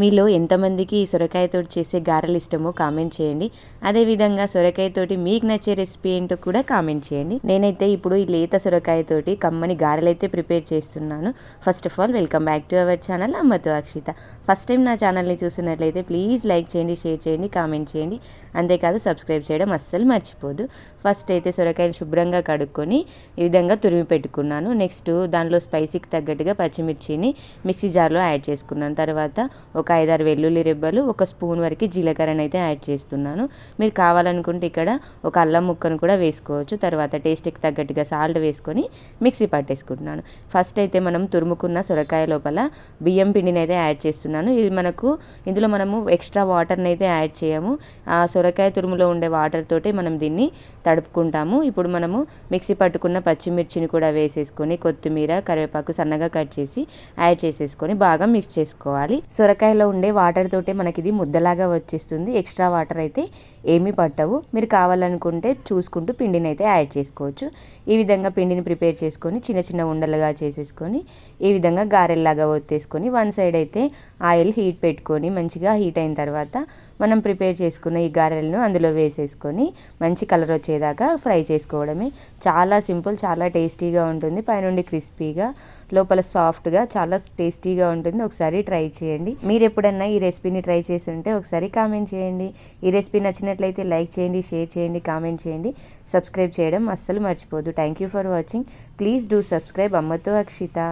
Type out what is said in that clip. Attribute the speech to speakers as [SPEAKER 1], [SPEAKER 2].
[SPEAKER 1] మీలో ఎంతమందికి ఈ సొరకాయతోటి చేసే గారెలు ఇష్టమో కామెంట్ చేయండి. అదేవిధంగా సొరకాయతోటి మీకు నచ్చే రెసిపీ ఏంటో కూడా కామెంట్ చేయండి. నేనైతే ఇప్పుడు ఈ లేత సొరకాయతోటి కమ్మని గారెలు అయితే ప్రిపేర్ చేస్తున్నాను. First of all welcome back to our channel అమ్మతో అక్షిత. ఫస్ట్ టైం నా ఛానల్ని చూసినట్లయితే ప్లీజ్ లైక్ చేయండి షేర్ చేయండి కామెంట్ చేయండి. అంతేకాదు సబ్స్క్రైబ్ చేయడం అస్సలు మర్చిపోదు. ఫస్ట్ అయితే సొరకాయలు శుభ్రంగా కడుక్కొని ఈ విధంగా తురిమి పెట్టుకున్నాను. నెక్స్ట్ దానిలో స్పైసీకి తగ్గట్టుగా పచ్చిమిర్చిని మిక్సీ జార్లో యాడ్ చేసుకున్నాను. తర్వాత ఒక ఒక ఐదారు వెల్లుల్లి రెబ్బలు ఒక స్పూన్ వరకు జీలకర్రని అయితే యాడ్ చేస్తున్నాను. మీరు కావాలనుకుంటే ఇక్కడ ఒక అల్లం ముక్కను కూడా వేసుకోవచ్చు. తర్వాత టేస్ట్కి తగ్గట్టుగా సాల్ట్ వేసుకొని మిక్సీ పట్టేసుకుంటున్నాను. ఫస్ట్ అయితే మనం తురుముకున్న సొరకాయ లోపల బియ్యం పిండిని అయితే యాడ్ చేస్తున్నాను. ఇది మనకు ఇందులో మనము ఎక్స్ట్రా వాటర్ని అయితే యాడ్ చేయము. ఆ సొరకాయ తురుములో ఉండే వాటర్ తోటి మనం దీన్ని తడుపుకుంటాము. ఇప్పుడు మనము మిక్సీ పట్టుకున్న పచ్చిమిర్చిని కూడా వేసేసుకొని కొత్తిమీర కరివేపాకు సన్నగా కట్ చేసి యాడ్ చేసేసుకొని బాగా మిక్స్ చేసుకోవాలి. సొరకాయలో ఉండే వాటర్ తోటే మనకి ఇది ముద్దలాగా వచ్చేస్తుంది. ఎక్స్ట్రా వాటర్ అయితే ఏమీ పట్టవు. మీరు కావాలనుకుంటే చూసుకుంటూ పిండిని అయితే యాడ్ చేసుకోవచ్చు. ఈ విధంగా పిండిని ప్రిపేర్ చేసుకొని చిన్న చిన్న ఉండలుగా చేసేసుకొని ఈ విధంగా గారెల్లాగా ఒత్తేసుకొని వన్ సైడ్ అయితే ఆయిల్ హీట్ పెట్టుకొని మంచిగా హీట్ అయిన తర్వాత మనం ప్రిపేర్ చేసుకున్న ఈ గారెలను అందులో వేసేసుకొని మంచి కలర్ వచ్చేదాకా ఫ్రై చేసుకోవడమే. చాలా సింపుల్ చాలా టేస్టీగా ఉంటుంది. పైనుండి క్రిస్పీగా లోపల సాఫ్ట్గా చాలా టేస్టీగా ఉంటుంది. ఒకసారి ట్రై చేయండి. మీరు ఎప్పుడన్నా ఈ రెసిపీని ట్రై చేసి ఉంటే ఒకసారి కామెంట్ చేయండి. ఈ రెసిపీ నచ్చినట్లయితే లైక్ చేయండి షేర్ చేయండి కామెంట్ చేయండి. సబ్స్క్రైబ్ చేయడం అస్సలు మర్చిపోదు. Thank you for watching. Please do subscribe. అమ్మతో అక్షిత.